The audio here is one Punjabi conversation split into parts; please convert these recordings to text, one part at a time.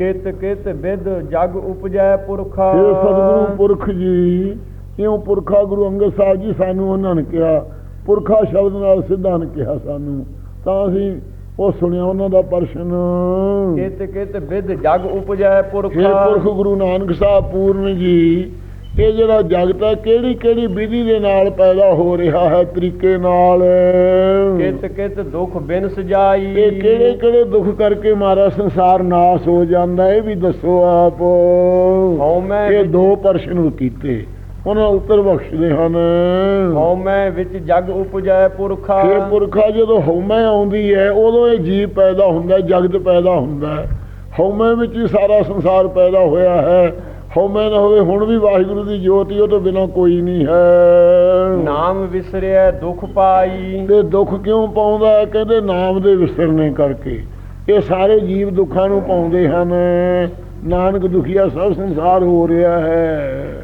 ਕਿਤ ਕਿਤ ਵਿਦ ਜਗ ਉਪਜੈ ਪੁਰਖਾ। ਇਹ ਸਤਿਗੁਰੂ ਪੁਰਖ ਜੀ ਇਉਂ ਪੁਰਖਾ ਗੁਰੂ ਅੰਗਦ ਸਾਹਿਬ ਜੀ ਸਾਨੂੰ ਉਹਨਾਂ ਨੇ ਕਿਹਾ ਪੁਰਖਾ ਸ਼ਬਦ ਨਾਲ ਸਿੱਧਾ ਨੇ ਕਿਹਾ ਸਾਨੂੰ। ਤਾਂ ਅਸੀਂ ਉਹ ਸੁਣਿਆ ਉਹਨਾਂ ਦਾ ਪ੍ਰਸ਼ਨ। ਕਿਤ ਕਿਤ ਵਿਦ ਜਗ ਉਪਜੈ ਇਹ ਪੁਰਖਾ ਪੁਰਖ ਗੁਰੂ ਨਾਨਕ ਸਾਹਿਬ ਪੂਰਨ ਜੀ ਇਹ ਜਿਹੜਾ ਜਗਤ ਹੈ ਕਿਹੜੀ ਕਿਹੜੀ ਵਿਧੀ ਦੇ ਨਾਲ ਪੈਦਾ ਹੋ ਰਿਹਾ ਹੈ ਤਰੀਕੇ ਨਾਲ? ਕਿਤ ਕਿਤ ਦੁਖ ਬਿਨ ਸਜਾਈ। ਇਹ ਕਿਹੜੇ ਕਿਹੜੇ ਦੁੱਖ ਕਰਕੇ ਮਾਰਾ ਸੰਸਾਰ ਨਾਸ ਹੋ ਜਾਂਦਾ ਇਹ ਵੀ ਦੱਸੋ ਆਪ। ਇਹ ਦੋ ਪ੍ਰਸ਼ਨ ਕੀਤੇ ਉਹਨਾਂ ਉੱਤਰ ਬਖਸ਼ਦੇ ਹਨ। ਹਉਮੈ ਵਿੱਚ ਜਗ ਉਪਜੈ ਪੁਰਖਾ। ਇਹ ਪੁਰਖਾ ਜਦੋਂ ਹਉਮੈ ਆਉਂਦੀ ਹੈ ਉਦੋਂ ਇਹ ਜੀਵ ਪੈਦਾ ਹੁੰਦਾ ਜਗਤ ਪੈਦਾ ਹੁੰਦਾ। ਹਉਮੈ ਵਿੱਚ ਹੀ ਸਾਰਾ ਸੰਸਾਰ ਪੈਦਾ ਹੋਇਆ ਹੈ। ਹਉਮੈ ਨਾ ਹੋਵੇ ਹੁਣ ਵੀ ਵਾਹਿਗੁਰੂ ਦੀ ਜੋਤੀ ਉਹ ਤੋਂ ਬਿਨਾ ਕੋਈ ਨਹੀਂ ਹੈ। ਨਾਮ ਵਿਸਰਿਐ ਦੁਖ ਪਾਈ। ਤੇ ਦੁੱਖ ਕਿਉਂ ਪਾਉਂਦਾ? ਹੈ ਕਹਿੰਦੇ ਨਾਮ ਦੇ ਵਿਸਰਨੇ ਕਰਕੇ। ਇਹ ਸਾਰੇ ਜੀਵ ਦੁੱਖਾਂ ਨੂੰ ਪਾਉਂਦੇ ਹਨ। ਨਾਨਕ ਦੁਖੀਆ ਸਭ ਸੰਸਾਰ ਹੋ ਰਿਹਾ ਹੈ।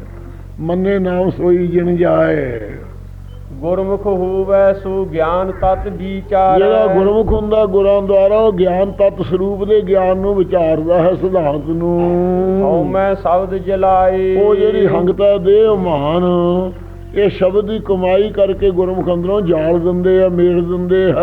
ਮੰਨੇ ਨਾਮ ਸੋਈ ਜਿਨ ਜਾਏ। ਗੁਰਮੁਖ ਹੋਵੈ ਸੋ ਗਿਆਨ ਤਤ ਵਿਚਾਰੈ। ਜਿਹੜਾ ਗੁਰਮੁਖ ਹੁੰਦਾ ਗੁਰਾਂ ਦੁਆਰਾ ਉਹ ਗਿਆਨ ਤਤ ਸਰੂਪ ਦੇ ਗਿਆਨ ਨੂੰ ਵਿਚਾਰਦਾ ਹੈ ਸਿਧਾਂਤ ਨੂੰ। ਹਉਮੈ ਸ਼ਬਦ ਜਲਾਏ। ਉਹ ਜਿਹੜੀ ਹੰਗਤਾ ਦੇ ਮਹਾਨ। ਇਹ ਸ਼ਬਦ ਦੀ ਕਮਾਈ ਕਰਕੇ ਗੁਰਮੁਖ ਅੰਦਰੋਂ ਜਾਲ ਦਿੰਦੇ ਆ ਮੇੜ ਦਿੰਦੇ ਹੈ।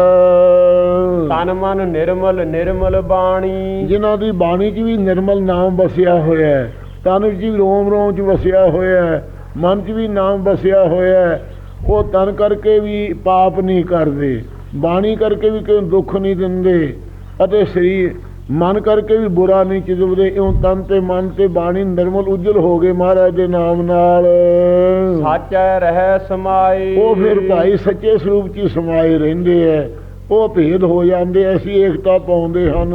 ਤਨ ਮਨ ਨਿਰਮਲ ਨਿਰਮਲ ਬਾਣੀ। ਜਿਨ੍ਹਾਂ ਦੀ ਬਾਣੀ 'ਚ ਵੀ ਨਿਰਮਲ ਨਾਮ ਵਸਿਆ ਹੋਇਆ ਹੈ ਤਨ ਵਿੱਚ ਵੀ ਰੋਮ ਰੋਮ 'ਚ ਵਸਿਆ ਹੋਇਆ ਹੈ ਮਨ 'ਚ ਵੀ ਨਾਮ ਵਸਿਆ ਹੋਇਆ ਹੈ ਉਹ ਤਨ ਕਰਕੇ ਵੀ ਪਾਪ ਨਹੀਂ ਕਰਦੇ ਬਾਣੀ ਕਰਕੇ ਵੀ ਕੋਈ ਦੁੱਖ ਨਹੀਂ ਦਿੰਦੇ ਅਤੇ ਸਰੀਰ ਮਨ ਕਰਕੇ ਵੀ ਬੁਰਾ ਨਹੀਂ ਚਿਜਵਦੇ ਇਉਂ ਤਨ ਤੇ ਮਨ ਤੇ ਬਾਣੀ ਨਿਰਮਲ ਉਜਲ ਹੋ ਗਏ ਮਹਾਰਾਜ ਦੇ ਨਾਮ ਨਾਲ। ਸਾਚੈ ਰਹਿ ਸਮਾਏ। ਉਹ ਫਿਰ ਭਾਈ ਸੱਚੇ ਸਰੂਪ 'ਚ ਸਮਾਏ ਰਹਿੰਦੇ ਐ ਉਹ ਭੇਦ ਹੋ ਜਾਂਦੇ ਅਸੀਂ ਏਕਤਾ ਪਾਉਂਦੇ ਹਨ।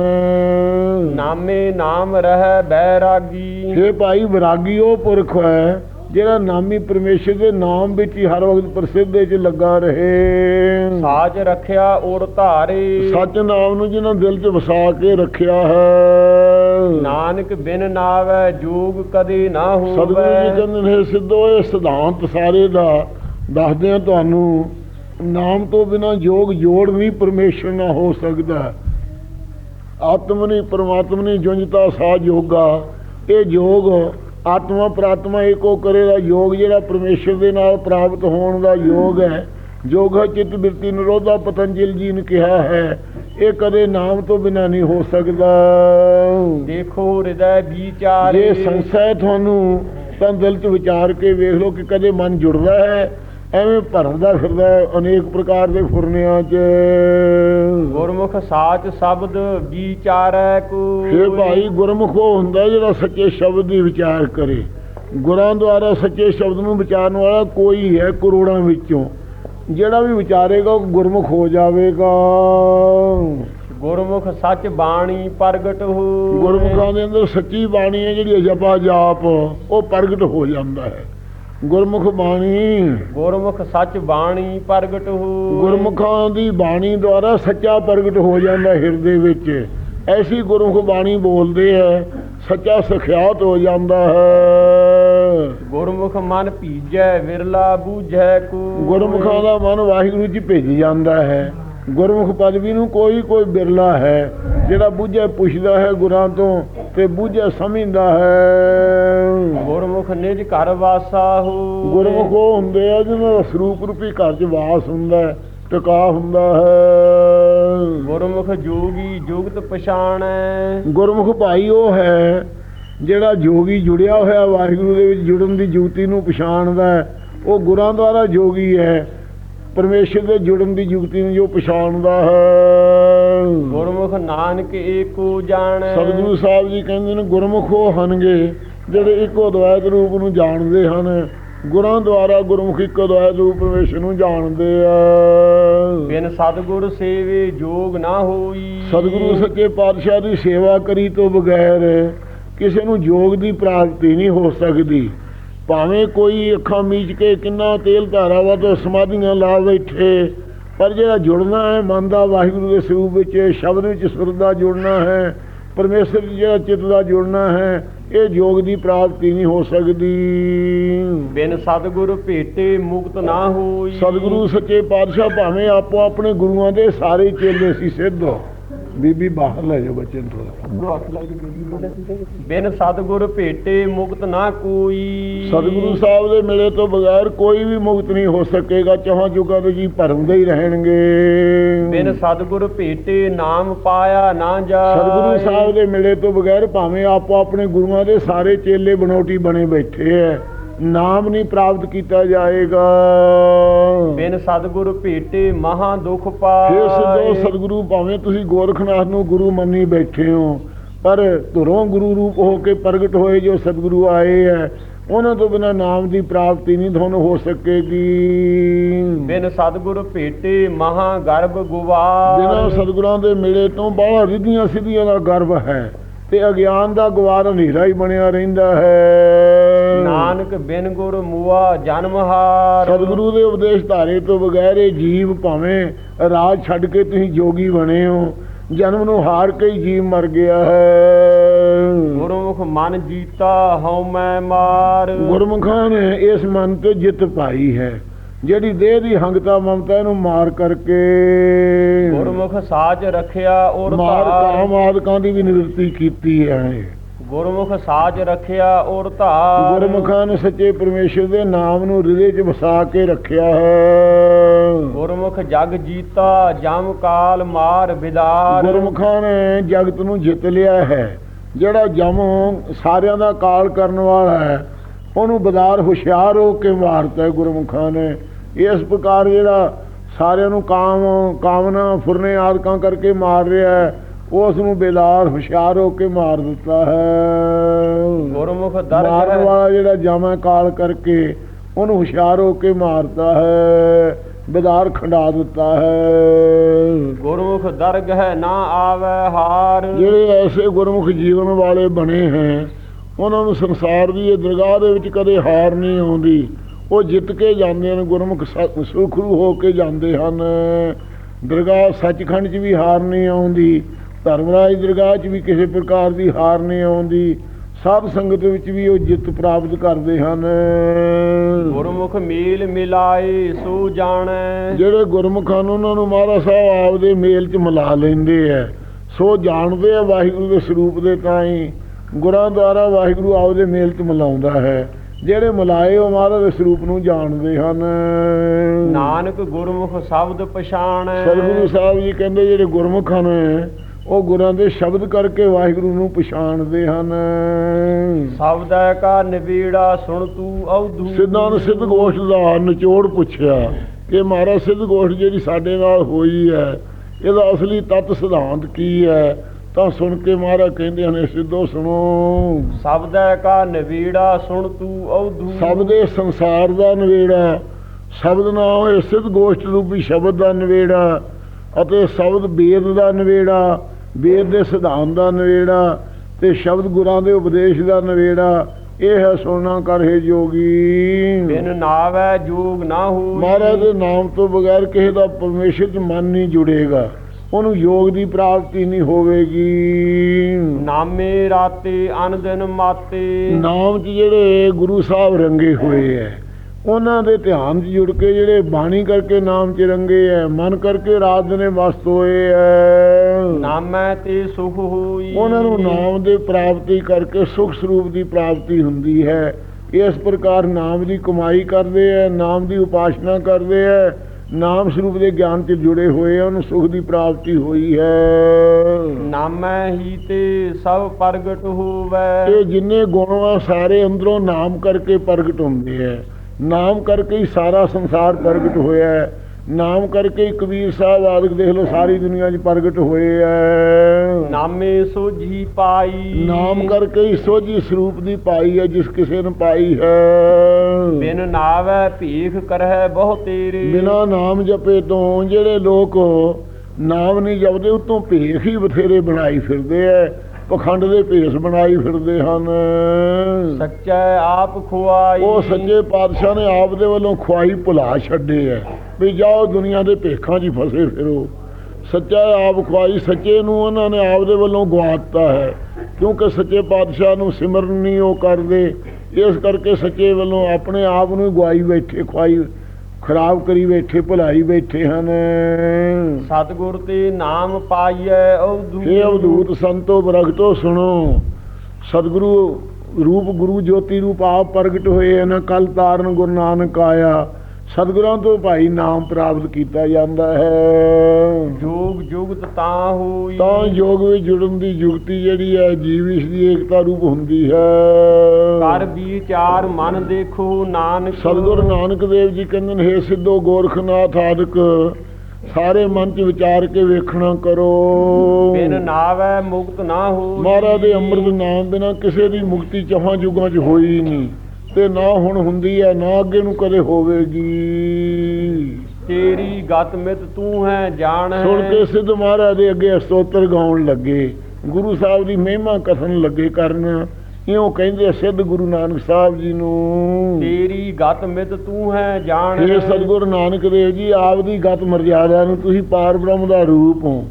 ਨਾਮੇ ਨਾਮ ਰਹਿ ਬੈਰਾਗੀ। ਇਹ ਭਾਈ ਵਿਰਾਗੀ ਉਹ ਪੁਰਖ ਹੈ ਜਿਹੜਾ ਨਾਮੀ ਪਰਮੇਸ਼ਰ ਦੇ ਨਾਮ ਵਿੱਚ ਹੀ ਹਰ ਵਕਤ ਪ੍ਰਸਿੱਧ ਵਿੱਚ ਲੱਗਾ ਰਹੇ। ਸਾਚ ਰਖਿਆ ਔਰ ਧਾਰੇ। ਸੱਚ ਨਾਮ ਨੂੰ ਜਿਹਨਾਂ ਦਿਲ 'ਚ ਵਸਾ ਕੇ ਰੱਖਿਆ ਹੈ। ਨਾਨਕ ਬਿਨ ਨਾਵੈ ਜੋਗ ਕਦੇ ਨਾ ਸਤਿਗੁਰੂ ਜੀ ਹੋਵੇ ਕਹਿੰਦੇ ਨੇ ਸਿੱਧੋ ਇਹ ਸਿਧਾਂਤ ਸਾਰੇ ਦਾ ਦੱਸਦੇ ਆ ਤੁਹਾਨੂੰ ਨਾਮ ਤੋਂ ਬਿਨਾ ਯੋਗ ਜੋੜ ਵੀ ਪਰਮੇਸ਼ਰ ਨਾਲ ਹੋ ਸਕਦਾ ਆਤਮ ਨਹੀਂ ਪਰਮਾਤਮ ਨਹੀਂ ਜੁੰਜਤਾ ਸਾ ਜੋਗਾ ਇਹ ਯੋਗ ਆਤਮਾ ਪ੍ਰਾਤਮਾ ਏਕੋ ਕਰੇ ਦਾ ਯੋਗ ਜਿਹੜਾ ਪਰਮੇਸ਼ਰ ਦੇ ਨਾਲ ਪ੍ਰਾਪਤ ਹੋਣ ਦਾ ਯੋਗ ਹੈ। ਯੋਗ ਚਿੱਤ ਬਿਰਤੀ ਨਿਰੋਧਾ ਪਤੰਜਲ ਜੀ ਨੇ ਕਿਹਾ ਹੈ। ਇਹ ਕਦੇ ਨਾਮ ਤੋਂ ਬਿਨਾ ਨਹੀਂ ਹੋ ਸਕਦਾ। ਦੇਖੋ ਹਿਰਦੈ ਵਿਚਾਰੇ। ਜੇ ਸੰਸ਼ੈ ਤੁਹਾਨੂੰ ਤਾਂ ਦਿਲ 'ਚ ਵਿਚਾਰ ਕੇ ਵੇਖ ਲਓ ਕਿ ਕਦੇ ਮਨ ਜੁੜਦਾ ਹੈ। ਐਵੇਂ ਭਰਦਾ ਫਿਰਦਾ ਅਨੇਕ ਪ੍ਰਕਾਰ ਦੇ ਫੁਰਨਿਆਂ 'ਚ। ਗੁਰਮੁਖ ਸਾਚ ਸ਼ਬਦ ਵਿਚਾਰੈ ਕੋ। ਇਹ ਭਾਈ ਗੁਰਮੁਖ ਉਹ ਹੁੰਦਾ ਜਿਹੜਾ ਸੱਚੇ ਸ਼ਬਦ ਦੀ ਵਿਚਾਰ ਕਰੇ। ਗੁਰਾਂ ਦੁਆਰਾ ਸੱਚੇ ਸ਼ਬਦ ਨੂੰ ਵਿਚਾਰਨ ਵਾਲਾ ਕੋਈ ਹੈ ਕਰੋੜਾਂ ਵਿੱਚੋਂ। ਜਿਹੜਾ ਵੀ ਵਿਚਾਰੇਗਾ ਉਹ ਗੁਰਮੁਖ ਹੋ ਜਾਵੇਗਾ। ਗੁਰਮੁਖ ਸੱਚ ਬਾਣੀ ਪ੍ਰਗਟ ਹੋ। ਗੁਰਮੁਖਾਂ ਦੇ ਅੰਦਰ ਸੱਚੀ ਬਾਣੀ ਹੈ ਜਿਹੜੀ ਜਪਾ ਜਾਪ ਉਹ ਪ੍ਰਗਟ ਹੋ ਜਾਂਦਾ ਹੈ। ਗੁਰਮੁਖ ਬਾਣੀ। ਗੁਰਮੁਖ ਸੱਚ ਬਾਣੀ ਪ੍ਰਗਟ ਹੋ। ਗੁਰਮੁਖਾਂ ਦੀ ਬਾਣੀ ਦੁਆਰਾ ਸੱਚਾ ਪ੍ਰਗਟ ਹੋ ਜਾਂਦਾ ਹਿਰਦੇ ਵਿੱਚ। ਐਸੀ ਗੁਰਮੁਖ ਬਾਣੀ ਬੋਲਦੇ ਹੈ ਸੱਚਾ ਸਖਿਆਤ ਹੋ ਜਾਂਦਾ ਹੈ। ਗੁਰਮੁਖ ਮਨ ਭੀਜੈ ਵਿਰਲਾ ਬੂਝੈ ਕੋ। ਗੁਰਮੁਖਾਂ ਦਾ ਮਨ ਵਾਹਿਗੁਰੂ ਜੀ ਭੇਜ ਜਾਂਦਾ ਹੈ। ਗੁਰਮੁਖ ਪਦਵੀ ਨੂੰ ਕੋਈ ਕੋਈ ਬਿਰਲਾ ਹੈ ਜਿਹੜਾ ਬੁੱਝੇ ਪੁੱਛਦਾ ਹੈ ਗੁਰਾਂ ਤੋਂ ਤੇ ਬੁੱਝੇ ਸਮਝਦਾ ਹੈ। ਗੁਰਮੁਖ ਨਿਜ ਘਰ ਵਾਸਾ ਹੋ। ਗੁਰਮੁਖ ਉਹ ਹੁੰਦੇ ਆ ਜਿਹਨਾਂ ਦਾ ਸਰੂਪ ਰੂਪੀ ਘਰ 'ਚ ਵਾਸ ਹੁੰਦਾ ਹੈ ਟਿਕਾ ਹੁੰਦਾ ਹੈ। ਗੁਰਮੁਖ ਜੋਗੀ ਜੁਗਤ ਪਛਾਣੈ। ਗੁਰਮੁਖ ਭਾਈ ਉਹ ਹੈ ਜਿਹੜਾ ਜੋਗੀ ਜੁੜਿਆ ਹੋਇਆ ਵਾਹਿਗੁਰੂ ਦੇ ਵਿੱਚ ਜੁੜਨ ਦੀ ਜੁਗਤੀ ਨੂੰ ਪਛਾਣਦਾ ਹੈ। ਉਹ ਗੁਰਾਂ ਦੁਆਰਾ ਜੋਗੀ ਹੈ ਪਰਮੇਸ਼ਰ ਦੇ ਜੁੜਨ ਦੀ ਜੁਗਤੀ ਨੂੰ ਜੋ ਪਛਾਣਦਾ ਹੈ। ਗੁਰਮੁਖ ਨਾਨਕ ਏਕੋ ਜਾਣੈ। ਸਤਿਗੁਰੂ ਸਾਹਿਬ ਜੀ ਕਹਿੰਦੇ ਨੇ ਗੁਰਮੁਖ ਉਹ ਹਨਗੇ ਜਿਹੜੇ ਇੱਕੋ ਦਵਾਇਤ ਰੂਪ ਨੂੰ ਜਾਣਦੇ ਹਨ। ਗੁਰਾਂ ਦੁਆਰਾ ਗੁਰਮੁਖ ਇੱਕੋ ਦਵਾਇਤ ਰੂਪ ਪਰਮੇਸ਼ਰ ਨੂੰ ਜਾਣਦੇ ਆ। ਬਿਨ ਸਤਗੁਰ ਸੇਵੇ ਜੋਗ ਨਾ ਹੋਈ। ਸਤਿਗੁਰੂ ਸੱਚੇ ਪਾਤਸ਼ਾਹ ਦੀ ਸੇਵਾ ਕਰੀ ਤੋਂ ਬਗੈਰ ਕਿਸੇ ਨੂੰ ਯੋਗ ਦੀ ਪ੍ਰਾਪਤੀ ਨਹੀਂ ਹੋ ਸਕਦੀ। ਭਾਵੇਂ ਕੋਈ ਅੱਖਾਂ ਮੀਚ ਕੇ ਕਿੰਨਾ ਤੇਲ ਧਾਰਾਵਾ ਤੋਂ ਸਮਾਧੀਆਂ ਲਾ ਬੈਠੇ ਪਰ ਜਿਹੜਾ ਜੁੜਨਾ ਹੈ ਮਨ ਦਾ ਵਾਹਿਗੁਰੂ ਦੇ ਸਰੂਪ ਵਿੱਚ ਸ਼ਬਦ ਵਿੱਚ ਸੁਰ ਦਾ ਜੁੜਨਾ ਹੈ ਪਰਮੇਸ਼ਰ ਦੀ ਜਿਹੜਾ ਚਿੱਤ ਦਾ ਜੁੜਨਾ ਹੈ ਇਹ ਯੋਗ ਦੀ ਪ੍ਰਾਪਤੀ ਨਹੀਂ ਹੋ ਸਕਦੀ। ਬਿਨ ਸਤਗੁਰ ਭੇਟੇ ਮੁਕਤ ਨਾ ਹੋਈ। ਸਤਿਗੁਰੂ ਸੱਚੇ ਪਾਤਸ਼ਾਹ ਭਾਵੇਂ ਆਪੋ ਆਪਣੇ ਗੁਰੂਆਂ ਦੇ ਸਾਰੇ ਚੇਲੇ ਸੀ ਸਿੱਧ। ਬੀਬੀ ਬਾਹਰ ਲੈ ਜਾਓ ਬੱਚੇ ਨੂੰ ਥੋੜਾ ਬਿਨ ਸਤਗੁਰ ਭੇਟੇ ਮੁਕਤ ਨਾ ਕੋਈ। ਸਤਿਗੁਰੂ ਸਾਹਿਬ ਦੇ ਮਿਲੇ ਤੋਂ ਬਗੈਰ ਕੋਈ ਵੀ ਮੁਕਤ ਨਹੀਂ ਹੋ ਸਕੇਗਾ ਚਾਹਾਂ ਜੁਗਾਂ ਦੇ ਜੀ ਭਰਮਦੇ ਹੀ ਰਹਿਣਗੇ। ਬਿਨ ਸਤਗੁਰ ਭੇਟੇ ਨਾਮ ਪਾਇਆ ਨਾ ਜਾਏ। ਸਤਿਗੁਰੂ ਸਾਹਿਬ ਦੇ ਮਿਲੇ ਤੋਂ ਬਗੈਰ ਭਾਵੇਂ ਆਪੋ ਆਪਣੇ ਗੁਰੂਆਂ ਦੇ ਸਾਰੇ ਚੇਲੇ ਬਣੋਟੀ ਬਣੇ ਬੈਠੇ ਐ। ਨਾਮ ਨਹੀਂ ਪ੍ਰਾਪਤ ਕੀਤਾ ਜਾਏਗਾ। ਬਿਨ ਸਤਗੁਰ ਭੇਟੇ ਮਹਾ ਦੁਖ ਪਾਏ। ਸਿੱਧੋ ਸਤਿਗੁਰੂ ਭਾਵੇਂ ਤੁਸੀਂ ਗੋਰਖਨਾਥ ਨੂੰ ਗੁਰੂ ਮੰਨੀ ਬੈਠੇ ਹੋ ਪਰ ਧੁਰੋਂ ਗੁਰੂ ਰੂਪ ਹੋ ਕੇ ਪ੍ਰਗਟ ਹੋਏ ਜੋ ਸਤਿਗੁਰੂ ਆਏ ਐ ਉਹਨਾਂ ਤੋਂ ਬਿਨਾ ਨਾਮ ਦੀ ਪ੍ਰਾਪਤੀ ਨਹੀਂ ਤੁਹਾਨੂੰ ਹੋ ਸਕੇਗੀ। ਬਿਨ ਸਤਗੁਰ ਭੇਟੇ ਮਹਾ ਗਰਭ ਬਿਨਾਂ ਗੁਵਾਰ ਸਤਿਗੁਰਾਂ ਦੇ ਮਿਲੇ ਤੋਂ ਬਾਹਲਾ ਰਿੱਧੀਆਂ ਸਿੱਧੀਆਂ ਦਾ ਗਰਭ ਹੈ ਤੇ ਅਗਿਆਨ ਦਾ ਗਵਾਰ ਹਨੇਰਾ ਹੀ ਬਣਿਆ ਰਹਿੰਦਾ ਹੈ। ਨਾਨਕ ਬਿਨ ਗੁਰ ਮੁਆ ਜਨਮ ਹਾਰ। ਸਤਿਗੁਰੂ ਦੇ ਉਪਦੇਸ਼ ਧਾਰੇ ਤੋਂ ਬਗੈਰ ਇਹ ਜੀਵ ਭਾਵੇਂ ਰਾਜ ਛੱਡ ਕੇ ਤੁਸੀਂ ਜੋਗੀ ਬਣੇ ਹੋ ਜਨਮ ਨੂੰ ਹਾਰ ਕੇ ਹੀ ਜੀਵ ਮਰ ਗਿਆ ਹੈ। ਗੁਰਮੁਖ ਮਨ ਜੀਤਾ ਹਉ ਮੈਂ ਮਾਰ। ਗੁਰਮੁਖਾਂ ਨੇ ਇਸ ਮਨ ਤੇ ਜਿੱਤ ਪਾਈ ਹੈ ਜਿਹੜੀ ਦੇਹ ਦੀ ਹੰਗਤਾ ਮਮਤਾ ਇਹਨੂੰ ਮਾਰ ਕਰਕੇ। ਗੁਰਮੁਖ ਸਾਚ ਰਖਿਆ ਔਰ ਮਾਰ ਕਾਮ ਆਦਿਕਾਂ ਦੀ ਵੀ ਨਿਵਰਤੀ ਕੀਤੀ ਹੈ। ਗੁਰਮੁਖ ਸਾਚ ਰਖਿਆ ਔਰ ਧਾਰ। ਗੁਰਮੁਖਾਂ ਨੇ ਸੱਚੇ ਪਰਮੇਸ਼ਰ ਦੇ ਨਾਮ ਨੂੰ ਹਿਰਦੇ 'ਚ ਵਸਾ ਕੇ ਰੱਖਿਆ ਹੈ। ਗੁਰਮੁਖ ਜਗ ਜੀਤਾ ਜਮ ਕਾਲ ਮਾਰ ਵਿਦਾਰ ਗੁਰਮੁਖਾਂ ਨੇ ਜਗਤ ਨੂੰ ਜਿੱਤ ਲਿਆ ਹੈ। ਜਿਹੜਾ ਜਮ ਸਾਰਿਆਂ ਦਾ ਕਾਲ ਕਰਨ ਵਾਲਾ ਹੈ ਉਹਨੂੰ ਬਦਾਰ ਹੁਸ਼ਿਆਰ ਹੋ ਕੇ ਮਾਰਤਾ ਹੈ ਗੁਰਮੁਖਾਂ ਨੇ। ਇਸ ਪ੍ਰਕਾਰ ਜਿਹੜਾ ਸਾਰਿਆਂ ਨੂੰ ਕਾਮ ਕਾਮਨਾ ਫੁਰਨੇ ਆਦਿਕਾਂ ਕਰਕੇ ਮਾਰ ਰਿਹਾ ਹੈ ਉਸ ਨੂੰ ਬੇਦਾਰ ਹੁਸ਼ਿਆਰ ਹੋ ਕੇ ਮਾਰ ਦਿੱਤਾ ਹੈ। ਗੁਰਮੁਖ ਮਾਰਨ ਦਰਗ ਵਾਲਾ ਜਿਹੜਾ ਜਮਾ ਕਾਲ ਕਰਕੇ ਉਹਨੂੰ ਹੁਸ਼ਿਆਰ ਹੋ ਕੇ ਮਾਰਦਾ ਹੈ ਬੇਦਾਰ ਖੰਡਾ ਦਿੱਤਾ ਹੈ। ਗੁਰਮੁਖ ਦਰਗ ਹੈ ਨਾ ਆਵੇ ਹਾਰ। ਜਿਹੜੇ ਐਸੇ ਗੁਰਮੁਖ ਜੀਵਨ ਵਾਲੇ ਬਣੇ ਹੈ ਉਹਨਾਂ ਨੂੰ ਸੰਸਾਰ ਦੀ ਇਹ ਦਰਗਾਹ ਦੇ ਵਿੱਚ ਕਦੇ ਹਾਰ ਨਹੀਂ ਆਉਂਦੀ। ਉਹ ਜਿੱਤ ਕੇ ਜਾਂਦੇ ਹਨ ਗੁਰਮੁਖ ਸੁਖਰੂ ਹੋ ਕੇ ਜਾਂਦੇ ਹਨ। ਦਰਗਾਹ ਸੱਚਖੰਡ 'ਚ ਵੀ ਹਾਰ ਨਹੀਂ ਆਉਂਦੀ। ਧਰਮਰਾਜ ਦਰਗਾਹ 'ਚ ਵੀ ਕਿਸੇ ਪ੍ਰਕਾਰ ਦੀ ਹਾਰ ਨਹੀਂ ਆਉਂਦੀ। ਸਭ ਸੰਗਤ ਵਿੱਚ ਵੀ ਉਹ ਜਿੱਤ ਪ੍ਰਾਪਤ ਕਰਦੇ ਹਨ। ਗੁਰਮੁਖ ਮੇਲ ਮਿਲਾਏ ਸੋ ਜਾਣੈ। ਜਿਹੜੇ ਗੁਰਮੁਖਾਂ ਨੂੰ ਉਹਨਾਂ ਨੂੰ ਮਹਾਰਾਜ ਸਾਹਿਬ ਆਪਦੇ ਮੇਲ 'ਚ ਮਿਲਾ ਲੈਂਦੇ ਐ ਸੋ ਜਾਣਦੇ ਆ ਵਾਹਿਗੁਰੂ ਦੇ ਸਰੂਪ ਦੇ ਤਾਂ ਹੀ ਗੁਰਾਂ ਦੁਆਰਾ ਵਾਹਿਗੁਰੂ ਆਪਦੇ ਮੇਲ 'ਚ ਮਿਲਾਉਂਦਾ ਹੈ। ਜਿਹੜੇ ਮਿਲਾਏ ਉਹ ਮਹਾਰਾਜ ਦੇ ਸਰੂਪ ਨੂੰ ਜਾਣਦੇ ਹਨ। ਨਾਨਕ ਗੁਰਮੁਖ ਸ਼ਬਦ ਪਛਾਣੈ। ਸਤਿਗੁਰੂ ਸਾਹਿਬ ਜੀ ਕਹਿੰਦੇ ਜਿਹੜੇ ਗੁਰਮੁਖ ਹਨ ਉਹ ਗੁਰਾਂ ਦੇ ਸ਼ਬਦ ਕਰਕੇ ਵਾਹਿਗੁਰੂ ਨੂੰ ਪਛਾਣਦੇ ਹਨ। ਸ਼ਬਦੈ ਕਾ ਨਿਬੇੜਾ ਸੁਣ ਤੂੰ ਔਧੂ ਸਿੱਧਾਂ ਨੂੰ ਸਿੱਧ ਗੋਸ਼ਟ ਦਾ ਨਿਚੋੜ ਪੁੱਛਿਆ ਕਿ ਮਹਾਰਾਜ ਸਿੱਧ ਗੋਸ਼ਟ ਜਿਹੜੀ ਸਾਡੇ ਨਾਲ ਹੋਈ ਹੈ ਇਹਦਾ ਅਸਲੀ ਤੱਤ ਸਿਧਾਂਤ ਕੀ ਹੈ? ਤਾਂ ਸੁਣ ਕੇ ਮਹਾਰਾਜ ਕਹਿੰਦੇ ਹਨ ਸਿੱਧੋ ਸੁਣੋ। ਸ਼ਬਦੈ ਕਾ ਨਿਬੇੜਾ ਸੁਣ ਤੂੰ ਔਧੂ ਸਭ ਦੇ ਸੰਸਾਰ ਦਾ ਨਵੇੜਾ ਸ਼ਬਦ ਨਾਮ ਹੈ ਸਿੱਧ ਗੋਸ਼ਟ ਰੂਪੀ ਸ਼ਬਦ ਦਾ ਨਵੇੜਾ ਅਤੇ ਸ਼ਬਦ ਵੇਦ ਦਾ ਨਵੇੜਾ ਵੇਦ ਦੇ ਸਿਧਾਂਤ ਦਾ ਨਵੇੜਾ ਤੇ ਸ਼ਬਦ ਗੁਰਾਂ ਦੇ ਉਪਦੇਸ਼ ਦਾ ਨਵੇੜਾ ਇਹ ਹੈ ਸੁਣਨਾ ਕਰ ਹੈ ਜੋਗੀ। ਬਿਨ ਨਾਵੈ ਜੋਗ ਨਾ ਹੋਈ। ਮਹਾਰਾਜ ਦੇ ਨਾਮ ਤੋਂ ਬਗੈਰ ਕਿਸੇ ਦਾ ਪਰਮੇਸ਼ਰ 'ਚ ਮਨ ਨਹੀਂ ਜੁੜੇਗਾ। ਉਹਨੂੰ ਯੋਗ ਦੀ ਪ੍ਰਾਪਤੀ ਨਹੀਂ ਹੋਵੇਗੀ। ਨਾਮੇ ਰਾਤੇ ਅਨ ਦਿਨ ਮਾਤੇ। ਨਾਮ 'ਚ ਜਿਹੜੇ ਗੁਰੂ ਸਾਹਿਬ ਰੰਗੇ ਹੋਏ ਐ। ਉਹਨਾਂ ਦੇ ਧਿਆਨ 'ਚ ਜੁੜ ਕੇ ਜਿਹੜੇ ਬਾਣੀ ਕਰਕੇ ਨਾਮ 'ਚ ਰੰਗੇ ਐ ਮਨ ਕਰਕੇ ਰਾਤ ਦਿਨੇ ਮਸਤ ਹੋਏ ਐ। ਨਾਮੈ ਤੇ ਸੁਖ ਹੋਈ। ਉਹਨਾਂ ਨੂੰ ਨਾਮ ਦੇ ਪ੍ਰਾਪਤੀ ਕਰਕੇ ਸੁਖ ਸਰੂਪ ਦੀ ਪ੍ਰਾਪਤੀ ਹੁੰਦੀ ਹੈ। ਇਸ ਪ੍ਰਕਾਰ ਨਾਮ ਦੀ ਕਮਾਈ ਕਰਦੇ ਐ ਨਾਮ ਦੀ ਉਪਾਸਨਾ ਕਰਦੇ ਐ ਨਾਮ ਸਰੂਪ ਦੇ ਗਿਆਨ 'ਚ ਜੁੜੇ ਹੋਏ ਉਹਨੂੰ ਸੁਖ ਦੀ ਪ੍ਰਾਪਤੀ ਹੋਈ ਹੈ। ਨਾਮੈ ਹੀ ਤੇ ਸਭ ਪ੍ਰਗਟ ਹੋਵੇ। ਇਹ ਜਿੰਨੇ ਗੁਣ ਆ ਸਾਰੇ ਅੰਦਰੋਂ ਨਾਮ ਕਰਕੇ ਪ੍ਰਗਟ ਹੁੰਦੇ ਐ। ਨਾਮ ਕਰਕੇ ਹੀ ਸਾਰਾ ਸੰਸਾਰ ਪ੍ਰਗਟ ਹੋਇਆ ਹੈ। ਨਾਮ ਕਰਕੇ ਹੀ ਕਬੀਰ ਸਾਹਿਬ ਆਦਿਕ ਦੇਖ ਲਓ ਸਾਰੀ ਦੁਨੀਆ 'ਚ ਪ੍ਰਗਟ ਹੋਏ ਐ। ਨਾਮੇ ਸੋਝੀ ਪਾਈ। ਨਾਮ ਕਰਕੇ ਹੀ ਸੋਝੀ ਸਰੂਪ ਦੀ ਪਾਈ ਹੈ ਜਿਸ ਕਿਸੇ ਨੇ ਪਾਈ ਹੈ। ਬਿਨ ਨਾਵੈ ਭੀਖ ਕਰਹਿ ਬਹੁ ਤੇਰੇ। ਬਿਨਾ ਨਾਮ ਜਪੇ ਤੋਂ ਜਿਹੜੇ ਲੋਕ ਨਾਮ ਨਹੀਂ ਜਪਦੇ ਉਤੋਂ ਭੇਖ ਹੀ ਬਥੇਰੇ ਬਣਾਈ ਫਿਰਦੇ ਐ। ਪਖੰਡ ਦੇ ਭੇਸ ਬਣਾਈ ਫਿਰਦੇ ਹਨ। ਸੱਚਾ ਆਪ ਖੁਆਈ। ਉਹ ਸੱਚੇ ਪਾਤਸ਼ਾਹ ਨੇ ਆਪ ਦੇ ਵੱਲੋਂ ਖੁਆਈ ਭੁਲਾ ਛੱਡੇ ਐ। ਵੀ ਜਾਓ ਦੁਨੀਆ ਦੇ ਭੇਖਾਂ 'ਚ ਹੀ ਫਸੇ ਫਿਰੋ। ਸੱਚਾ ਆਪ ਖੁਆਈ ਸੱਚੇ ਨੂੰ ਉਹਨਾਂ ਨੇ ਆਪ ਦੇ ਵੱਲੋਂ ਗਵਾਤਾ ਹੈ। ਕਿਉਂਕਿ ਸੱਚੇ ਪਾਤਸ਼ਾਹ ਨੂੰ ਸਿਮਰਨ ਨਹੀਂ ਉਹ ਕਰਦੇ। ਇਸ ਕਰਕੇ ਸੱਚੇ ਵੱਲੋਂ ਆਪਣੇ ਆਪ ਨੂੰ ਹੀ ਗਵਾਈ ਬੈਠੇ ਖੁਆਈ ਖਰਾਬ ਕਰੀ ਬੈਠੇ ਭੁਲਾਈ ਬੈਠੇ ਹਨ। ਸਤਿਗੁਰ ਤੇ ਨਾਮ ਪਾਈਐ ਅਵਧੂਤ। ਇਹ ਅਵਧੂਤ ਸੰਤੋ ਪ੍ਰਗਟੋ ਸੁਣੋ। ਸਤਿਗੁਰੂ ਰੂਪ ਗੁਰੂ ਜੋਤੀ ਰੂਪ ਆਪ ਪ੍ਰਗਟ ਹੋਏ ਹਨ ਕਲ ਤਾਰਨ ਗੁਰੂ ਨਾਨਕ ਆਇਆ। ਸਤਿਗੁਰਾਂ ਤੋਂ ਭਾਈ ਨਾਮ ਪ੍ਰਾਪਤ ਕੀਤਾ ਜਾਂਦਾ ਹੈ। ਜੋਗ ਜੁਗਤ ਤਾਂ ਹੋਈ। ਤਾਂ ਯੋਗ ਵਿੱਚ ਜੁੜਨ ਦੀ ਯੁਕਤੀ ਜਿਹੜੀ ਹੈ ਜੀਵ ਇਸ ਦੀ ਏਕਤਾ ਰੂਪ ਹੁੰਦੀ ਹੈ। ਕਰ ਵਿਚਾਰ ਮਨ ਦੇਖੋ ਨਾਨਕ। ਸਤਿਗੁਰੂ ਨਾਨਕ ਦੇਵ ਜੀ ਕਹਿੰਦੇ ਨੇ ਹੇ ਸਿੱਧੋ ਗੋਰਖਨਾਥ ਆਦਿਕ ਸਾਰੇ ਮਨ ਚ ਵਿਚਾਰ ਕੇ ਵੇਖਣਾ ਕਰੋ। ਬਿਨ ਨਾਵੈ ਮੁਕਤ ਨਾ ਹੋ ਮਹਾਰਾਜ ਦੇ ਅੰਮ੍ਰਿਤ ਨਾਮ ਬਿਨਾ ਕਿਸੇ ਦੀ ਮੁਕਤੀ ਚੌਹਾਂ ਯੁਗਾਂ 'ਚ ਹੋਈ ਨਹੀਂ। ਤੇ ਨਾ ਹੁਣ ਹੁੰਦੀ ਹੈ ਨਾ ਅੱਗੇ ਨੂੰ ਕਦੇ ਹੋਵੇਗੀ। ਤੇਰੀ ਗਤ ਮਿਤ ਤੂੰ ਹੈ ਜਾਣ ਹੈ। ਸੁਣ ਕੇ ਸਿੱਧ ਮਹਾਰਾਜ ਦੇ ਅੱਗੇ ਸਤੋਤਰ ਗਾਉਣ ਲੱਗੇ। ਗੁਰੂ ਸਾਹਿਬ ਦੀ ਮਹਿਮਾ ਕਥਨ ਲੱਗੇ ਕਰਨ। ਇਉਂ ਕਹਿੰਦੇ ਸਿੱਧ ਗੁਰੂ ਨਾਨਕ ਸਾਹਿਬ ਜੀ ਨੂੰ। ਤੇਰੀ ਗਤ ਮਿਤ ਤੂੰ ਹੈ ਜਾਣ ਇਹ ਸਤਿਗੁਰੂ ਨਾਨਕ ਦੇਵ ਜੀ ਆਪ ਦੀ ਗਤ ਮਰਜ਼ਾਦਾ ਨੂੰ ਤੁਸੀਂ ਪਾਰ ਬ੍ਰਹਮ ਦਾ ਰੂਪ ਹੋ।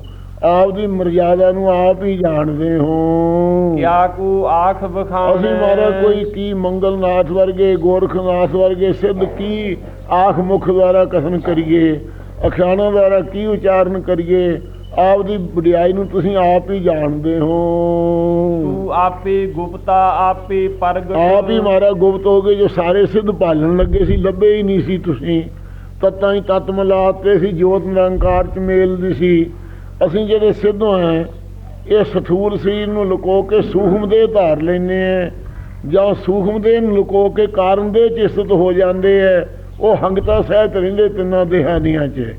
ਆਪ ਦੀ ਮਰਜ਼ਾਦਾ ਨੂੰ ਆਪ ਹੀ ਜਾਣਦੇ ਹੋ। ਕਿਆ ਕੋ ਆਖ ਬਖਾਣ ਅਸੀਂ ਮਹਾਰਾਜ ਕੋਈ ਕੀ ਮੰਗਲਨਾਥ ਵਰਗੇ ਗੋਰਖਨਾਥ ਵਰਗੇ ਸਿੱਧ ਕੀ ਆਖ ਮੁਖ ਦੁਆਰਾ ਕਥਨ ਕਰੀਏ ਅਖਿਆਣਾ ਦੁਆਰਾ ਕੀ ਉਚਾਰਨ ਕਰੀਏ ਆਪ ਦੀ ਵਡਿਆਈ ਨੂੰ ਤੁਸੀਂ ਆਪ ਹੀ ਜਾਣਦੇ ਹੋ। ਤੂੰ ਆਪੇ ਗੁਪਤਾ ਆਪੇ ਪ੍ਰਗਟ। ਆਪ ਹੀ ਮਹਾਰਾਜ ਗੁਪਤ ਹੋ ਗਏ ਜੋ ਸਾਰੇ ਸਿੱਧ ਭਾਲਣ ਲੱਗੇ ਸੀ ਲੱਭੇ ਹੀ ਨਹੀਂ ਸੀ ਤੁਸੀਂ। ਤਤਾਂ ਹੀ ਤਤ ਮਿਲਾਤੇ ਸੀ ਜੋਤ ਨਿਰੰਕਾਰ ਚ ਮੇਲਦੀ ਸੀ। ਅਸੀਂ ਜਿਹੜੇ ਸਿੱਧ ਹਾਂ ਇਹ ਸਥੂਲ ਸਰੀਰ ਨੂੰ ਲੁਕੋ ਕੇ ਸੂਖਮ ਦੇ ਧਾਰ ਲੈਨੇ ਆ ਜਾਂ ਸੂਖਮ ਦੇ ਨੂੰ ਲੁਕੋ ਕੇ ਕਾਰਨ ਦੇ ਚ ਸਥਿਤ ਹੋ ਜਾਂਦੇ ਆ ਉਹ ਹੰਗਤਾ ਸਹਿਤ ਰਹਿੰਦੇ ਤਿੰਨਾਂ ਦੇਹਾਂ ਦੀਆਂ ਚ।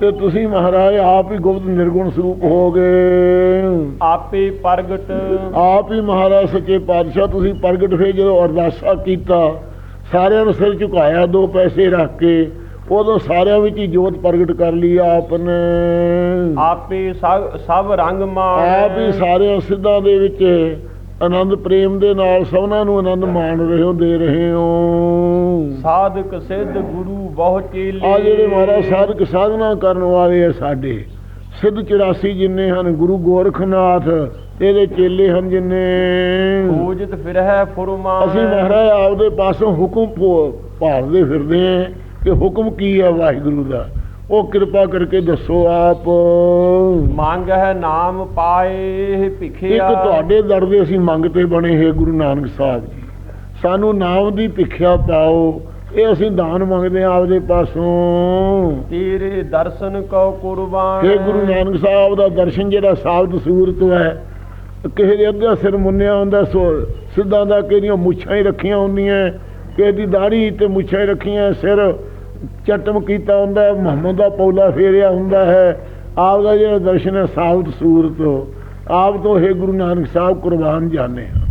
ਤੇ ਤੁਸੀਂ ਮਹਾਰਾਜ ਆਪ ਹੀ ਗੁਪਤ ਨਿਰਗੁਣ ਸਰੂਪ ਹੋ ਗਏ ਆਪੇ ਪ੍ਰਗਟ। ਆਪ ਹੀ ਮਹਾਰਾਜ ਸੱਚੇ ਪਾਤਸ਼ਾਹ ਤੁਸੀਂ ਪ੍ਰਗਟ ਹੋਏ ਜਦੋਂ ਅਰਦਾਸਾ ਕੀਤਾ ਸਾਰਿਆਂ ਨੂੰ ਸਿਰ ਝੁਕਾਇਆ ਦੋ ਪੈਸੇ ਰੱਖ ਕੇ ਉਦੋਂ ਸਾਰਿਆਂ ਵਿੱਚ ਹੀ ਜੋਤ ਪ੍ਰਗਟ ਕਰ ਲਈ ਆਪ ਨੇ। ਆਪੇ ਸਭ ਰੰਗ ਮਾਣ। ਆਪ ਹੀ ਸਾਰਿਆਂ ਸਿੱਧਾਂ ਦੇ ਵਿੱਚ ਆਨੰਦ ਪ੍ਰੇਮ ਦੇ ਨਾਲ ਸਭਨਾਂ ਨੂੰ ਆਨੰਦ ਮਾਣ ਰਹੇ ਹੋ ਦੇ ਰਹੇ ਹੋ। ਸਾਧਕ ਸਿੱਧ ਗੁਰੂ ਬਹੁ ਚੇਲੇ। ਆ ਜਿਹੜੇ ਮਹਾਰਾਜ ਸਾਧਕ ਸਾਧਨਾ ਕਰਨ ਵਾਲੇ ਆ ਸਾਡੇ ਸਿੱਧ 84 ਜਿੰਨੇ ਹਨ ਗੁਰੂ ਗੋਰਖਨਾਥ ਇਹਦੇ ਚੇਲੇ ਹਨ ਜਿੰਨੇ। ਖੋਜਤ ਫਿਰ ਹੈ ਫੁਰਮਾਨ। ਅਸੀਂ ਮਹਾਰਾਜ ਆਪਦੇ ਪਾਸੋਂ ਹੁਕਮ ਭਾਲਦੇ ਫਿਰਦੇ ਆਂ ਕਿ ਹੁਕਮ ਕੀ ਹੈ ਵਾਹਿਗੁਰੂ ਦਾ? ਉਹ ਕਿਰਪਾ ਕਰਕੇ ਦੱਸੋ ਆਪ। ਮੰਗ ਹੈ ਨਾਮ ਪਾਏ ਇੱਕ ਭਿਖਿਆ ਤੁਹਾਡੇ ਦਰ ਦੇ ਅਸੀਂ ਮੰਗਤੇ ਬਣੇ ਹੈ ਗੁਰੂ ਨਾਨਕ ਸਾਹਿਬ ਜੀ। ਸਾਨੂੰ ਨਾਮ ਦੀ ਭਿਖਿਆ ਪਾਓ। ਇਹ ਅਸੀਂ ਦਾਨ ਮੰਗਦੇ ਹਾਂ ਆਪਦੇ ਪਾਸੋਂ। ਤੇਰੇ ਦਰਸ਼ਨ ਕੋ ਕੁਰਬਾਨ। हे ਗੁਰੂ ਨਾਨਕ ਸਾਹਿਬ ਦਾ ਦਰਸ਼ਨ ਜਿਹੜਾ ਸਾਬਤ ਸੂਰਤ ਹੈ ਕਿਸੇ ਦੇ ਅੱਧਾ ਸਿਰ ਮੁੰਨਿਆ ਹੁੰਦਾ ਸੋ ਸਿੱਧਾਂ ਦਾ ਕਿਹਦੀਆਂ ਮੁੱਛਾਂ ਹੀ ਰੱਖੀਆਂ ਹੁੰਦੀਆਂ ਕਿਸੇ ਦੀ ਦਾੜੀ ਤੇ ਮੁੱਛਾਂ ਹੀ ਰੱਖੀਆਂ ਸਿਰ ਚਟਮ ਕੀਤਾ ਹੁੰਦਾ ਹੈ, ਮੁਹੰਮਦ ਦਾ ਪੌਲਾ ਫੇਰਿਆ ਹੁੰਦਾ ਹੈ। ਆਪ ਦਾ ਜਿਹੜਾ ਦਰਸ਼ਨ ਹੈ ਸਾਬਤ ਸੂਰਤ ਆਪ ਤੋਂ ਹੈ ਗੁਰੂ ਨਾਨਕ ਸਾਹਿਬ ਕੁਰਬਾਨ ਜਾਣੇ ਹਾਂ।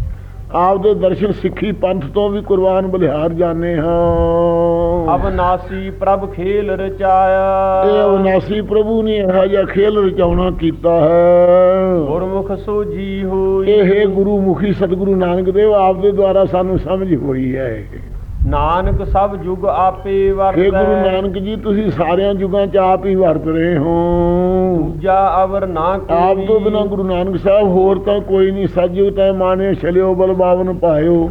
ਆਪ ਦੇ ਦਰਸ਼ਨ ਸਿੱਖੀ ਪੰਥ ਤੋਂ ਵੀ ਕੁਰਬਾਨ ਬਲਿਹਾਰ ਜਾਣੇ ਹਾਂ। ਅਬਨਾਸੀ ਪ੍ਰਭ ਖੇਲ ਰਚਾਇਆ। ਇਹ ਅਵਨਾਸੀ ਪ੍ਰਭੂ ਨੇ ਇਹੋ ਜਿਹਾ ਖੇਲ ਰਚਾਉਣਾ ਕੀਤਾ ਹੈ। ਗੁਰਮੁਖ ਸੋਜੀ ਹੋਈ। ਇਹ ਗੁਰੂ ਮੁਖੀ ਸਤਿਗੁਰੂ ਨਾਨਕ ਦੇਵ ਆਪ ਦੇ ਦੁਆਰਾ ਸਾਨੂੰ ਸਮਝ ਹੋਈ ਹੈ। ਨਾਨਕ ਸਭ ਯੁਗ ਆਪੇ ਇਹ ਵਰਤੈ ਗੁਰੂ ਨਾਨਕ ਜੀ ਤੁਸੀਂ ਸਾਰਿਆਂ ਯੁਗਾਂ 'ਚ ਆਪ ਹੀ ਵਰਤ ਰਹੇ ਹੋ। ਦੂਜਾ ਅਵਰ ਨਾ ਕੋਈ ਆਪ ਤੋਂ ਬਿਨਾ ਗੁਰੂ ਨਾਨਕ ਸਾਹਿਬ ਹੋਰ ਤਾਂ ਕੋਈ ਨਹੀਂ। ਸਜਿਓ ਤੈ ਮਾਨਿਓ ਛਲਿਓ ਬਲ ਬਾਵਨ ਪਾਇਓ।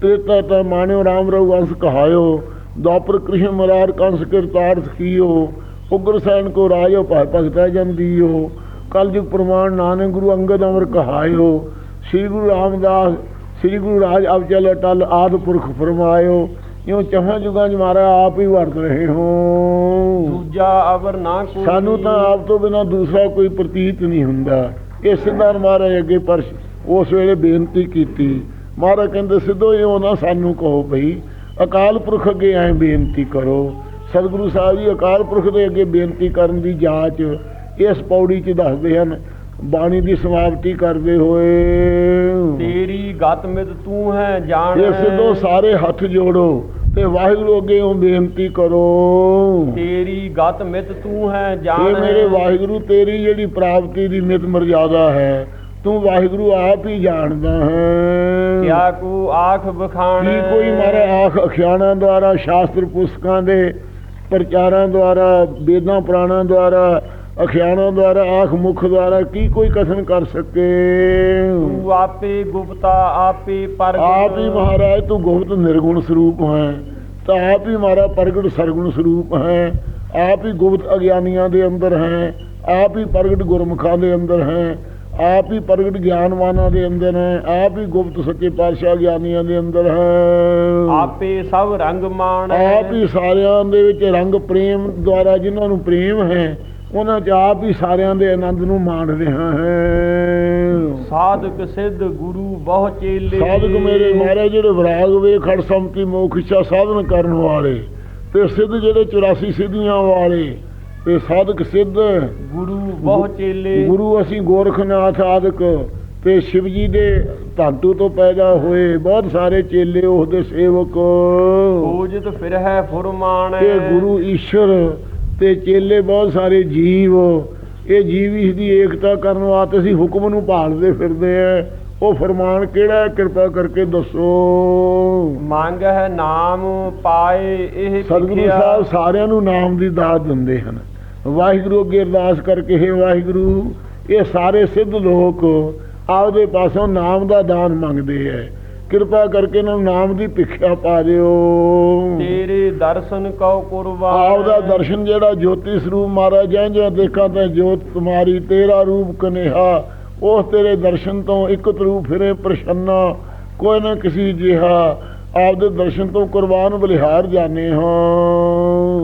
ਤ੍ਰੇਤਾ ਤੈ ਮਾਨਿਓ ਰਾਮ ਰਉ ਵੰਸ ਕਹਾਇਓ। ਦੁਆਪਰ ਕ੍ਰਿਸ਼ਨ ਮਰਾਰ ਕੰਸ ਕਿਰਤਾਰਥ ਕੀਓ ਉਗਰ ਸੈਨ ਕੋ ਰਾਜੋ ਭੈ ਭਗਤੈ ਜੰਦੀਓ ਕਲਯੁਗ ਪ੍ਰਮਾਣ ਨਾਨਕ ਗੁਰੂ ਅੰਗਦ ਅਮਰ ਕਹਾਇਓ। ਸ੍ਰੀ ਗੁਰੂ ਰਾਮਦਾਸ ਸ੍ਰੀ ਗੁਰੂ ਰਾਜ ਅਬ ਚਲ ਟਲ ਆਦ ਪੁਰਖ ਫਰਮਾਇਓ ਇਉਂ ਚਹਾਂ ਜੁਗਾਂ 'ਚ ਮਹਾਰਾਜ ਆਪ ਹੀ ਵਰਤ ਰਹੇ ਹੋ। ਦੂਜਾ ਅਵਰ ਨਾ ਕੋਈ ਸਾਨੂੰ ਤਾਂ ਆਪ ਤੋਂ ਬਿਨਾ ਦੂਸਰਾ ਕੋਈ ਪ੍ਰਤੀਤ ਨਹੀਂ ਹੁੰਦਾ। ਇਹ ਸਿੱਧਾ ਮਹਾਰਾਜ ਅੱਗੇ ਪਰ ਉਸ ਵੇਲੇ ਬੇਨਤੀ ਕੀਤੀ। ਮਹਾਰਾਜ ਕਹਿੰਦੇ ਸਿੱਧੋ ਇਹੋ ਨਾ ਸਾਨੂੰ ਕਹੋ ਭਈ ਅਕਾਲ ਪੁਰਖ ਅੱਗੇ ਐ ਬੇਨਤੀ ਕਰੋ। ਸਤਿਗੁਰੂ ਸਾਹਿਬ ਜੀ ਅਕਾਲ ਪੁਰਖ ਦੇ ਅੱਗੇ ਬੇਨਤੀ ਕਰਨ ਦੀ ਜਾਂਚ ਇਸ ਪੌੜੀ 'ਚ ਦੱਸਦੇ ਹਨ। ਬਾਣੀ ਦੀ ਸਮਾਪਤੀ ਕਰਦੇ ਹੋਏ। ਤੇਰੀ ਗਤ ਮਿਤ ਤੂੰ ਹੈ ਜਾਣ। ਇਹ ਸਿੱਧੋ ਸਾਰੇ ਹੱਥ ਜੋੜੋ ਤੇ ਵਾਹਿਗੁਰੂ ਅੱਗੇ ਉਹ ਬੇਨਤੀ ਕਰੋ। ਤੇਰੀ ਗਤ ਮਿਤ ਤੂੰ ਹੈ ਜਾਣ। ਇਹ ਮੇਰੇ ਵਾਹਿਗੁਰੂ ਤੇਰੀ ਜਿਹੜੀ ਪ੍ਰਾਪਤੀ ਦੀ ਮਿਤ ਮਰਜ਼ਾਦਾ ਹੈ ਤੂੰ ਵਾਹਿਗੁਰੂ ਆਪ ਹੀ ਜਾਣਦਾ ਹੈ। ਕਿਆ ਕੋ ਆਖ ਬਖਾਣ ਕੀ ਕੋਈ ਮਾਰੇ ਆਖ ਅਖਿਆਣਾਂ ਦੁਆਰਾ ਸ਼ਾਸਤਰ ਪੁਸਤਕਾਂ ਦੇ ਪ੍ਰਚਾਰਾਂ ਦੁਆਰਾ ਵੇਦਾਂ ਪੁਰਾਣਾਂ ਦੁਆਰਾ ਅਖਿਆਣਾਂ ਦੁਆਰਾ ਆਖ ਮੁਖ ਦੁਆਰਾ ਕੀ ਕੋਈ ਕਥਨ ਕਰ ਸਕੇ? ਤੂੰ ਆਪੇ ਗੁਪਤਾ ਆਪੇ ਪ੍ਰਗਟ। ਆਪ ਹੀ ਮਹਾਰਾਜ ਤੂੰ ਗੁਪਤ ਨਿਰਗੁਣ ਸਰੂਪ ਹੈ। ਤਾਂ ਆਪ ਹੀ ਹਮਾਰਾ ਪ੍ਰਗਟ ਸਰਗੁਣ ਸਰੂਪ ਹੈ। ਆਪ ਹੀ ਗੁਪਤ ਅਗਿਆਨੀਆਂ ਦੇ ਅੰਦਰ ਹੈ। ਆਪ ਹੀ ਪ੍ਰਗਟ ਗੁਰਮੁਖਾਂ ਦੇ ਅੰਦਰ ਹੈ। ਆਪ ਹੀ ਪ੍ਰਗਟ ਗਿਆਨਵਾਨਾਂ ਦੇ ਅੰਦਰ ਹੈ। ਆਪ ਹੀ ਗੁਪਤ ਸੱਚੇ ਪਾਤਸ਼ਾਹ ਗਿਆਨੀਆਂ ਦੇ ਅੰਦਰ ਹੈ। ਆਪੇ ਸਭ ਰੰਗ ਮਾਣ ਆਪ ਹੀ ਸਾਰਿਆਂ ਦੇ ਵਿੱਚ ਰੰਗ ਪ੍ਰੇਮ ਦੁਆਰਾ ਜਿਨ੍ਹਾਂ ਨੂੰ ਪ੍ਰੇਮ ਹੈ ਉਹਨਾਂ 'ਚ ਆਪ ਹੀ ਸਾਰਿਆਂ ਦੇ ਆਨੰਦ ਨੂੰ ਮਾਣ ਰਿਹਾ ਹੈ। ਸਾਧਕ ਸਿੱਧ ਗੁਰੂ ਬਹੁ ਚੇਲੇ। ਸਾਧਕ ਮੇਰੇ ਮਹਾਰਾਜ ਜਿਹੜੇ ਵਿਰਾਗ ਵੇ ਖੜ ਸੰਮਤੀ ਮੋਖ ਇੱਛਾ ਸਾਧਨ ਕਰਨ ਵਾਲੇ ਤੇ ਸਿੱਧ ਜਿਹੜੇ 84 ਸਿੱਧੀਆਂ ਵਾਲੇ ਤੇ ਸਾਧਕ ਸਿੱਧ ਗੁਰੂ ਬਹੁ ਚੇਲੇ। ਗੁਰੂ ਅਸੀਂ ਗੋਰਖਨਾਥ ਆਦਿਕ ਤੇ ਸ਼ਿਵ ਜੀ ਦੇ ਧਾਤੂ ਤੋਂ ਪੈਦਾ ਹੋਏ ਬਹੁਤ ਸਾਰੇ ਚੇਲੇ ਉਸ ਦੇ ਸੇਵਕ। ਖੋਜਤ ਫਿਰ ਹੈ ਫੁਰਮਾਨ। ਤੇ ਗੁਰੂ ਈਸ਼ਵਰ ਤੇ ਚੇਲੇ ਬਹੁਤ ਸਾਰੇ ਜੀਵ ਇਹ ਜੀਵ ਇਸ ਦੀ ਏਕਤਾ ਕਰਨ ਵਾਸਤੇ ਅਸੀਂ ਹੁਕਮ ਨੂੰ ਭਾਲਦੇ ਫਿਰਦੇ ਆ ਉਹ ਫਰਮਾਨ ਕਿਹੜਾ ਹੈ? ਕਿਰਪਾ ਕਰਕੇ ਦੱਸੋ ਮੰਗ ਹੈ ਨਾਮ ਪਾਏ ਇਹ ਸਤਿਗੁਰੂ। ਸਾਹਿਬ ਸਾਰਿਆਂ ਨੂੰ ਨਾਮ ਦੀ ਦਾਤ ਦਿੰਦੇ ਹਨ ਵਾਹਿਗੁਰੂ ਅੱਗੇ ਅਰਦਾਸ ਕਰਕੇ ਹੈ ਵਾਹਿਗੁਰੂ ਇਹ ਸਾਰੇ ਸਿੱਧ ਲੋਕ ਆਪਦੇ ਪਾਸੋਂ ਨਾਮ ਦਾ ਦਾਨ ਮੰਗਦੇ ਐ ਕਿਰਪਾ ਕਰਕੇ ਇਹਨਾਂ ਨੂੰ ਨਾਮ ਦੀ ਭਿਖਿਆ ਪਾ ਦਿਓ। ਤੇਰੇ ਦਰਸ਼ਨ ਕਉ ਕੁਰਬਾਨ। ਆਪ ਦਾ ਦਰਸ਼ਨ ਜਿਹੜਾ ਜੋਤੀ ਸਰੂਪ ਮਹਾਰਾਜ ਜੈ ਜੈ ਦੇਖਾਂ ਤੇ ਜੋਤ ਤੁਮਾਰੀ ਤੇਰਾ ਰੂਪ ਕਨੇਹਾ। ਉਸ ਤੇਰੇ ਦਰਸ਼ਨ ਤੋਂ ਇੱਕ ਰੂਪ ਫਿਰੇ ਪ੍ਰਸੰਨਾ। ਕੋਈ ਨਾ ਕਿਸੇ ਜਿਹਾ ਆਪ ਦੇ ਦਰਸ਼ਨ ਤੋਂ ਕੁਰਬਾਨ ਬਲਿਹਾਰ ਜਾਣੇ ਹਾਂ।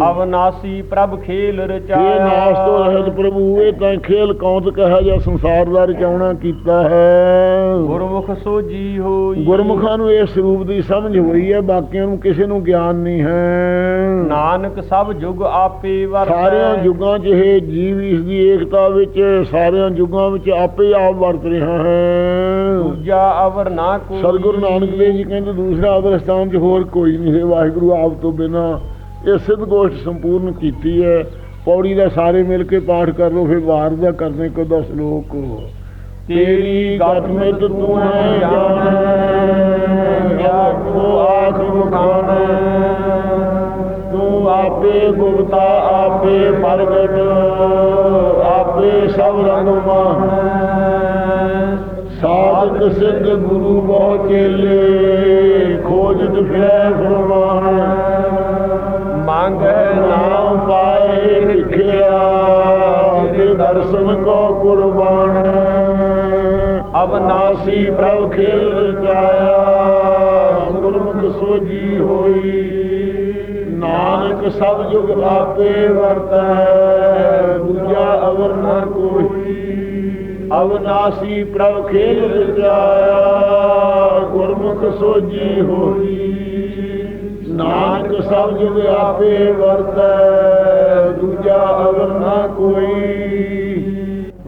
ਅਵਨਾਸੀ ਪ੍ਰਭ ਖੇਲ ਇਹ ਰਚਾਇਆ ਨਾਸ ਤੋਂ ਰਹਿਤ ਪ੍ਰਭੂ ਇਹ ਤਾਂ ਖੇਲ ਕੌਂਤ ਕਹਾ ਜਾਂ ਸੰਸਾਰ ਦਾ ਰਚਾਉਣਾ ਕੀਤਾ ਹੈ। ਗੁਰਮੁਖ ਸੋਜੀ ਹੋਈ। ਗੁਰਮੁਖਾਂ ਨੂੰ ਇਸ ਰੂਪ ਦੀ ਸਮਝ ਹੋਈ ਹੈ ਬਾਕੀਆਂ ਨੂੰ ਕਿਸੇ ਨੂੰ ਗਿਆਨ ਨਹੀਂ ਹੈ। ਨਾਨਕ ਸਭ ਜੁਗ ਆਪੇ ਵਰਤੈ। ਸਾਰਿਆਂ ਯੁੱਗਾਂ 'ਚ ਇਹ ਜੀਵ ਇਸ ਦੀ ਏਕਤਾ ਵਿੱਚ ਸਾਰਿਆਂ ਯੁੱਗਾਂ ਵਿੱਚ ਆਪੇ ਆਪ ਵਰਤ ਰਿਹਾ ਹੈ। ਦੂਜਾ ਅਵਰ ਨਾ ਕੋਈ। ਸਤਿਗੁਰੂ ਨਾਨਕ ਦੇਵ ਜੀ ਕਹਿੰਦੇ ਦੂਸਰਾ ਅਵਸਥਾਨ 'ਚ ਹੋਰ ਕੋਈ ਨਹੀਂ ਹੈ। ਵਾਹਿਗੁਰੂ ਆਪ ਤੋਂ ਬਿਨਾ ਇਹ ਸਿੱਧ ਗੋਸ਼ਟ ਸੰਪੂਰਨ ਕੀਤੀ ਹੈ। ਪੌੜੀ ਦਾ ਸਾਰੇ ਮਿਲ ਕੇ ਪਾਠ ਕਰ ਲਓ, ਫਿਰ ਵਾਰ ਦਾ ਕਰਨੇ ਕੋ ਦਸ ਲੋਕ। ਤੇਰੀ ਗਤ ਮਿਤ ਤੂੰ ਹੈ, ਜਾਣੈ ਕੋ ਆਖ ਬਖਾਨੈ ਤੂੰ ਆਪੇ ਗੁਪਤਾ, ਆਪੇ ਪ੍ਰਗਟ, ਆਪੇ ਸਭ ਰੰਗ ਸਾਧਕ ਸਿੱਧ ਗੁਰੂ ਬਹੁ ਚੇਲੇ ਖੋਜ ਫਿਰੈ ਫਰਮਾਨ। ਤੇ ਦਰਸ਼ਨ ਕੋ ਕੁਰਬਾਨ। ਅਬਨਾਸੀ ਪ੍ਰਭ ਖੇਲ ਜਾਇਆ, ਗੁਰਮੁਖ ਸੋਜੀ ਹੋਈ। ਨਾਨਕ ਸਭ ਜੁਗ ਆਪੇ ਵਰਤੈ, ਦੂਜਾ ਅਵਰ ਨਾ ਕੋਈ। ਅਵਨਾਸੀ ਪ੍ਰਭ ਖੇਲ ਰਚਾਇਆ ਗੁਰਮੁਖ ਸੋਜੀ ਹੋਈ। ਨਾਨਕ ਸਭ ਜੁਗ ਆਪੇ ਵਰਤੈ, ਦੂਜਾ ਅਵਰ ਨਾ ਕੋਈ।